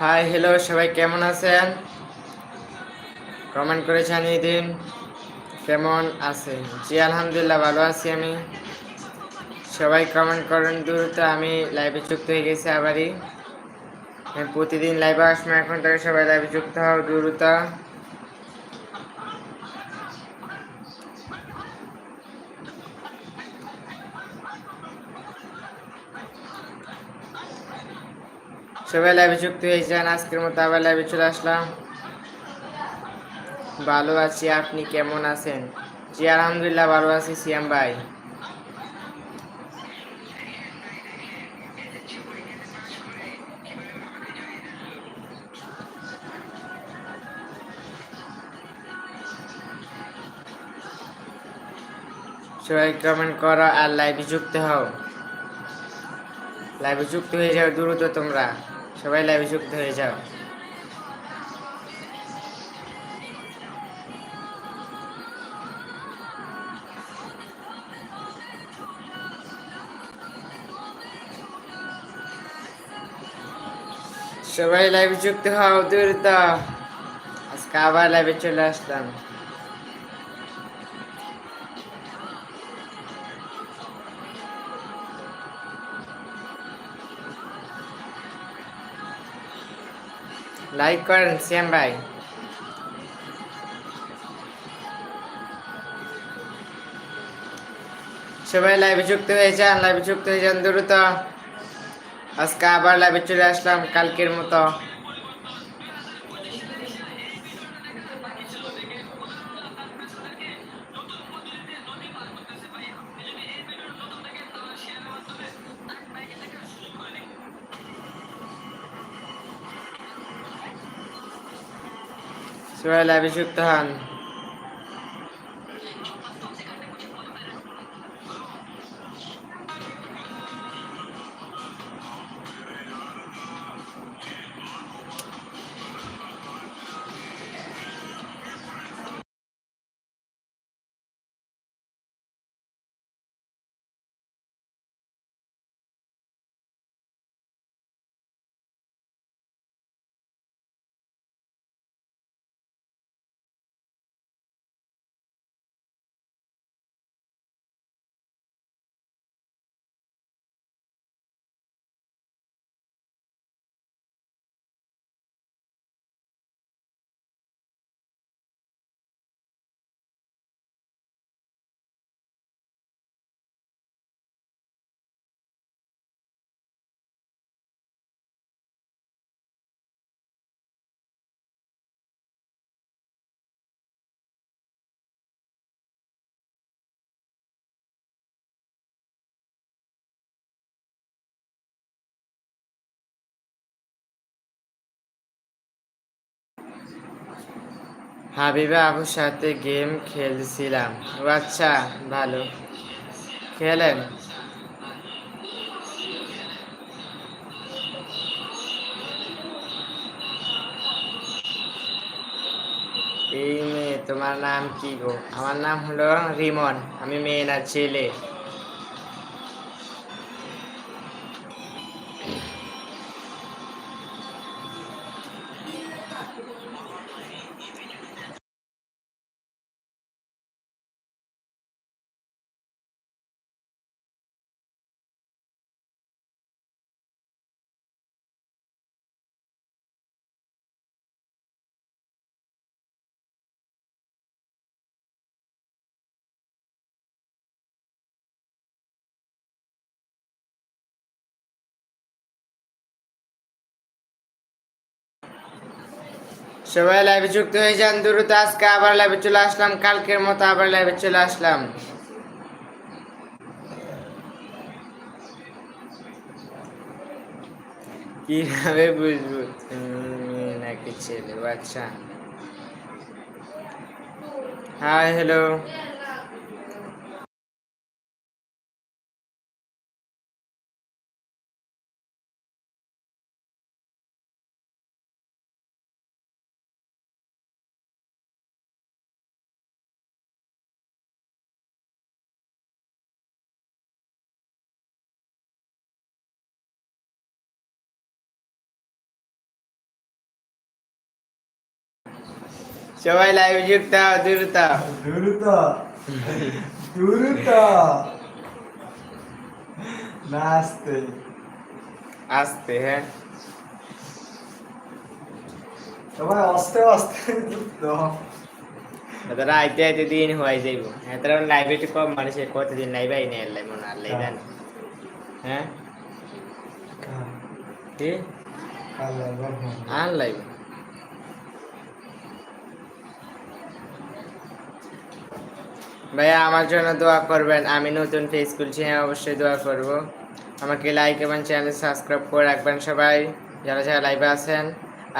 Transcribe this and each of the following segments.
Hi hello সবাই কেমন আছেন? কমেন্ট করে জানিয়ে দিন। কেমন আছেন জি, আলহামদুলিল্লাহ, ভালো আছি আমি। সবাই কমেন্ট করেন দ্রুত, আমি লাইভে যুক্ত হয়ে গেছি আবারই। প্রতিদিন লাইভে আসব, এখন থেকে সবাই লাইভে যুক্ত হও দ্রুত। সবাই লাইভে যুক্ত হয়ে যান আজকের মতো আবার লাইভে চলে আসলাম। ভালো আছি, আপনি কেমন আছেন? জি, আলহামদুলিল্লাহ, ভালো আছি, সিয়াম ভাই। সবাই কমেন্ট করো আর লাইভে যুক্ত হও। লাইভে যুক্ত হয়ে যাও দ্রুত তোমরা। সবাই লাইভে যুক্ত হয়ে যাও। সবাই লাইভে যুক্ত হও দ্রুত আজকে আবার লাইভে চলে আসলাম। লাইক করেন শ্যাম ভাই সবাই লাইভে যুক্ত হয়ে যান লাইভে যুক্ত হয়ে যান দ্রুত আজকে আবার লাইভে চলে আসলাম, কালকের মতো। সবাই লাইভে হন। হাবিবা আপুর সাথে গেম খেলছিলাম। আচ্ছা ভালো। খেলেন? এই মেয়ে, তোমার নাম কি গো? আমার নাম হলো রিমন, আমি মেয়ে না, ছেলে। সবাই লাইভে যুক্ত হয়ে যান, দ্রুত আজকে আবার লাইভে চলে আসলাম, কালকের মতো আবার লাইভে চলে আসলাম। কীভাবে বুঝব? নাকি ছেলে বাচ্চা। হাই হ্যালো সবাই লাইভে যুক্ত হও দ্রুত দ্রুত দ্রুত নাচতে আসতে হ্যাঁ সবাই আস্তে আস্তে যুক্ত হও। তারা আইতে আইতে দিন হয়ে যাইব হ্যাঁ তারা লাইভে একটু কম মানুষের কতদিন লাইভে আই নেই আল্লাহ মনে আল্লাহ জান হ্যাঁ কাল কি কাল একবার হবে। আর লাইভ ভাইয়া, আমার জন্য দোয়া করবেন। আমি নতুন ফেস খুলছি হ্যাঁ অবশ্যই দোয়া করব। আমাকে লাইক এবং চ্যানেল সাবস্ক্রাইব করে রাখবেন সবাই, যারা যারা লাইভে আছেন।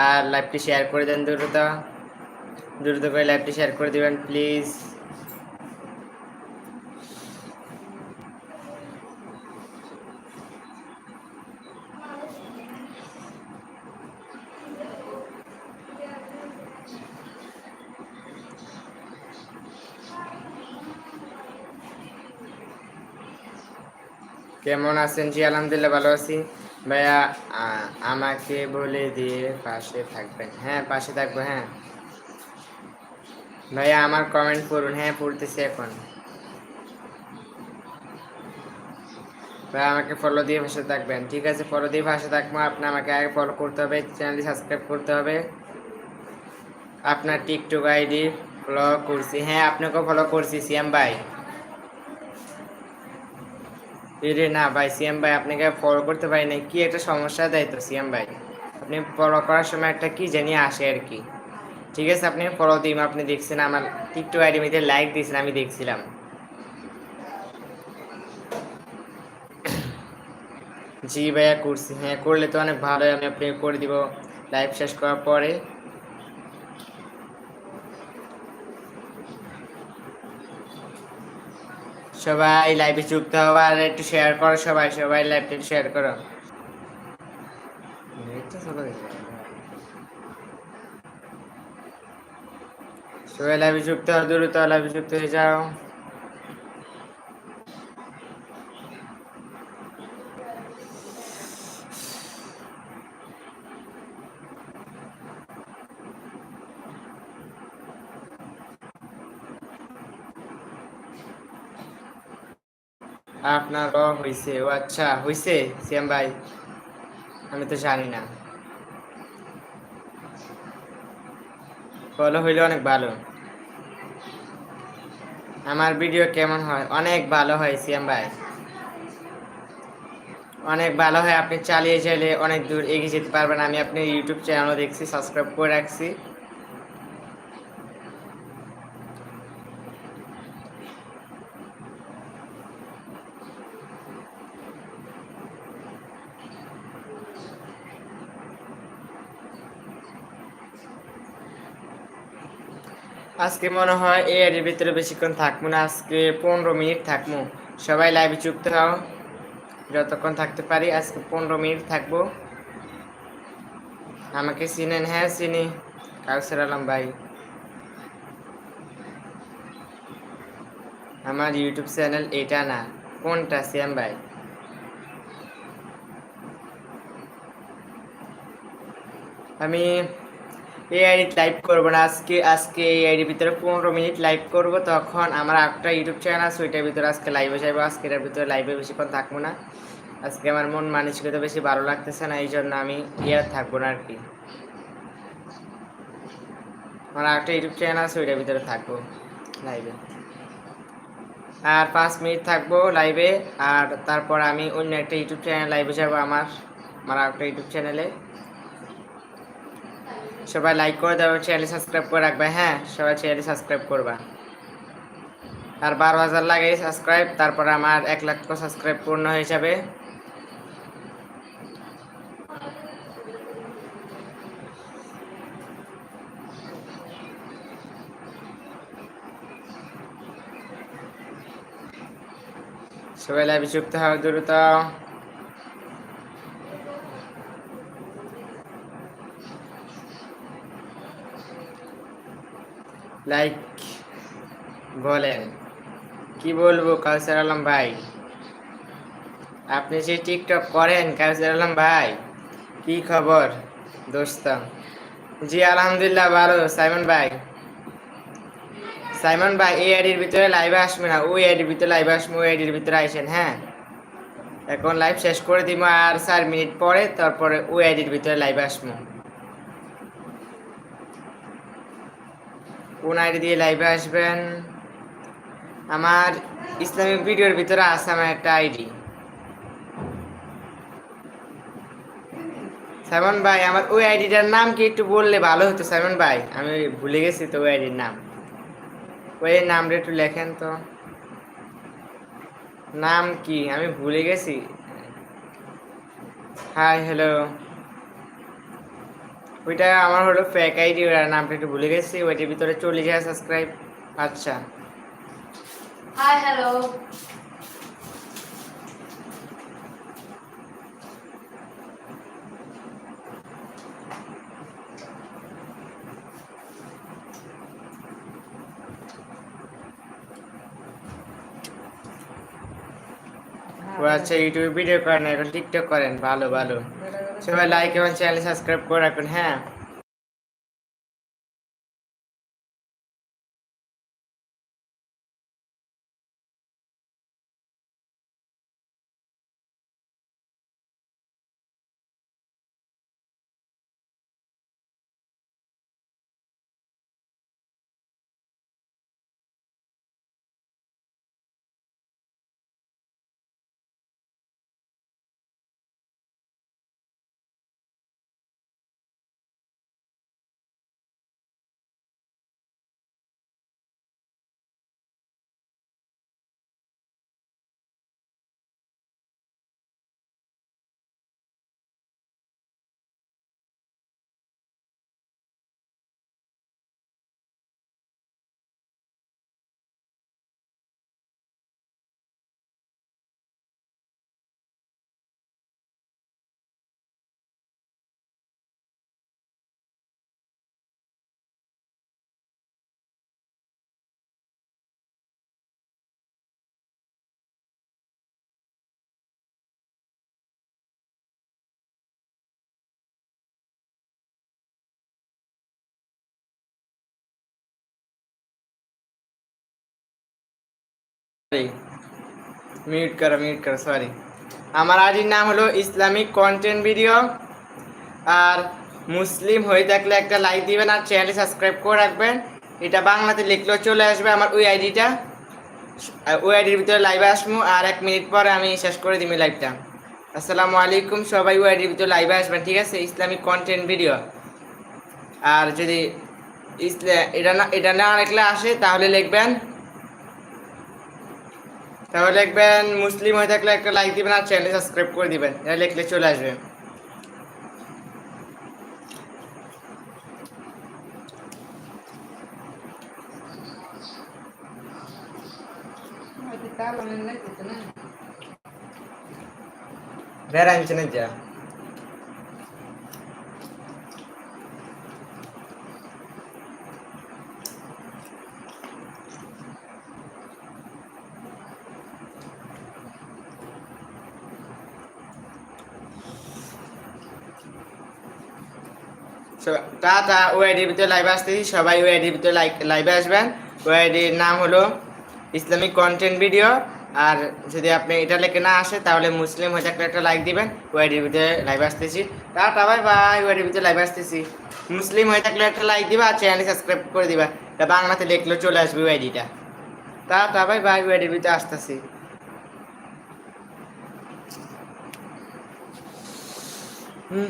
আর লাইভটি শেয়ার করে দেন দ্রুত। দ্রুত করে লাইভটি শেয়ার করে দেবেন প্লিজ কেমন আছেন? জি, আলহামদুলিল্লাহ ভালো আছি। ভাইয়া আমাকে বলে দিয়ে পাশে থাকবেন। হ্যাঁ পাশে থাকব হ্যাঁ। ভাইয়া, আমার কমেন্ট করুন হ্যাঁ পড়তেছি এখন। ভাই আমাকে ফলো দিয়ে পাশে থাকবেন। ঠিক আছে ফলো দিয়ে পাশে থাকব। আপনি আমাকে আগে ফলো করতে হবে চ্যানেলটি সাবস্ক্রাইব করতে হবে। আপনার টিকটক আইডি ফলো করছি। হ্যাঁ আপনাকেও ফলো করছি সিএম ভাই। রে না ভাই, সিএম ভাই আপনাকে ফলো করতে পারি না কি একটা সমস্যা দেয় তো সিএম ভাই? আপনি ফলো করার সময় একটা কি জানি আসে আর কি। ঠিক আছে, আপনি ফলো দিন আপনি দেখছেন আমার টিকটক আইডি মিতে লাইক দিয়েছেন, আমি দেখছিলাম। জি ভাইয়া, করছি। হ্যাঁ করলে তো অনেক ভালো আমি আপনাকে করে দিব। লাইভ শেষ করার পরে সবাই লাইভে যুক্ত হবে আর একটু শেয়ার করো সবাই সবাই লাইভটা শেয়ার করো। সবাই লাইভে যুক্ত হও দ্রুত লাইভে যুক্ত হয়ে যাও। আপনার র হয়েছে ও আচ্ছা হয়েছে সিএম ভাই। আমি তো জানি না। ফলো হইলে অনেক ভালো। আমার ভিডিও কেমন হয়? অনেক ভালো হয় সিএম ভাই। অনেক ভালো হয়, আপনি চালিয়ে চাইলে অনেক দূর এগিয়ে যেতে পারবেন। আমি আপনি ইউটিউব চ্যানেলও দেখছি সাবস্ক্রাইব করে রাখছি। আজকে মনে হয় এই এর ভিতরে বেশিক্ষণ থাকব না, আজকে পনেরো মিনিট থাকব। সবাই লাইভে যুক্ত হও। যতক্ষণ থাকতে পারি আজকে পনেরো মিনিট থাকব। আমাকে চিনেন হ্যাঁ চিনি। কাউসার আলম ভাই। আমার ইউটিউব চ্যানেল এটা না, কোনটা? শ্যাম ভাই। আমি এই আইডি লাইভ করব না। আজকে আজকে এই আইডির ভিতরে পনেরো মিনিট লাইভ করব। তখন আমার একটা ইউটিউব চ্যানেল আছে, ওইটার ভিতরে আজকে লাইভে যাব আজকে এটার ভিতরে লাইভে বেশিক্ষণ থাকব না। আজকে আমার মন মানসিকতা বেশি ভালো লাগতেছে না, এই জন্য আমি ইয়ে থাকব না আর কি। আমার একটা ইউটিউব চ্যানেল আছে, ওইটার ভিতরে থাকব লাইভে আর পাঁচ মিনিট থাকব লাইভে আর তারপর আমি অন্য একটা ইউটিউব চ্যানেল লাইভে যাব আমার আমার একটা ইউটিউব চ্যানেলে সবাই লাইক করে দেবে চ্যানেল সাবস্ক্রাইব করে রাখবে হ্যাঁ? সবাই চ্যানেল সাবস্ক্রাইব করবা। আর বারো হাজার লাগে সাবস্ক্রাইব তারপর আমার এক লাখ সাবস্ক্রাইব পূর্ণ হয়ে যাবে। সবাই লাইভে যুক্ত হবে দ্রুত। লাইক বলেন। কি বলব কাউসার আলম ভাই? আপনি যে টিকটক করেন কাউসার আলম ভাই, কি খবর দোস্ত? জি, আলহামদুলিল্লাহ ভালো, সাইমন ভাই। সাইমন ভাই, এই আইডির ভিতরে লাইভে আসবে না, ওই আইডির ভিতরে লাইভে আসব, ওই আইডির ভিতরে আইসেন হ্যাঁ? এখন লাইভ শেষ করে দিব আর চার মিনিট পরে, তারপরে ওই আইডির ভিতরে লাইভে আসব। কোন আইডি দিয়ে লাইভে আসবেন? আমার ইসলামিক ভিডিওর ভিতরে আছে আমার একটা আইডি। সাইমন ভাই, আমার ওই আইডিটার নাম কি একটু বললে ভালো হতো, সাইমন ভাই? আমি ভুলে গেছি তো ওই আইডির নাম। ওই নামটা একটু লেখেন তো। নাম কি? আমি ভুলে গেছি। হাই হ্যালো ওইটা আমার হলো ফেক আইডি ওর নামটা একটু ভুলে গেছি ওইটার ভিতরে চল্লিশ হাজার সাবস্ক্রাইব আচ্ছা। হাই হ্যালো ও আচ্ছা ইউটিউবে ভিডিও করেন এখন টিকটক করেন ভালো ভালো। সবাই লাইক এবং চ্যানেল সাবস্ক্রাইব করে রাখুন হ্যাঁ মিউট করো মিউট করো সরি আমার আইডির নাম হলো ইসলামিক কন্টেন্ট ভিডিও আর মুসলিম হয়ে থাকলে একটা লাইক দিবেন আর চ্যানেল সাবস্ক্রাইব করে রাখবেন। এটা বাংলাতে লিখলেও চলে আসবে আমার ওই আইডিটা। ওই আইডির ভিতরে লাইভে আসব আর এক মিনিট পরে আমি শেষ করে দিবি লাইভটা আসসালামু আলাইকুম সবাই, ওই আইডির ভিতরে লাইভে আসবেন, ঠিক আছে? ইসলামিক কন্টেন্ট ভিডিও আর যদি ইসলা এটা না এটা না লিখলে আসে, তাহলে লিখবেন তাহলে লিখবেন মুসলিম হয়ে থাকলে একটা লাইক দিবেন আর চ্যানেল সাবস্ক্রাইব করে দিবেন এটা লিখলে চলে আসবে வேற அஞ்சு நஞ்சா টাটা ওআইডির ভিতরে লাইভে আসতেছি। সবাই ওআইডির ভিতরে লাইক লাইভে আসবেন। ওআইডির নাম হলো ইসলামিক কন্টেন্ট ভিডিও আর যদি আপনি এটা লেখে না আসে, তাহলে মুসলিম হয়ে থাকলে একটা লাইক দিবেন। ওআইডির ভিতরে লাইভ আসতেছি। টাটা বাই বাই ওআইডির ভিতরে লাইভ আসতেছি। মুসলিম হয়ে থাকলে একটা লাইক দিবা আর চ্যানেল সাবস্ক্রাইব করে দিবা। এটা বাংলাতে লিখলে চলে আসবে ওআইডিটা টাটা বাই বাই ওআইডির ভিতরে আসতেছি।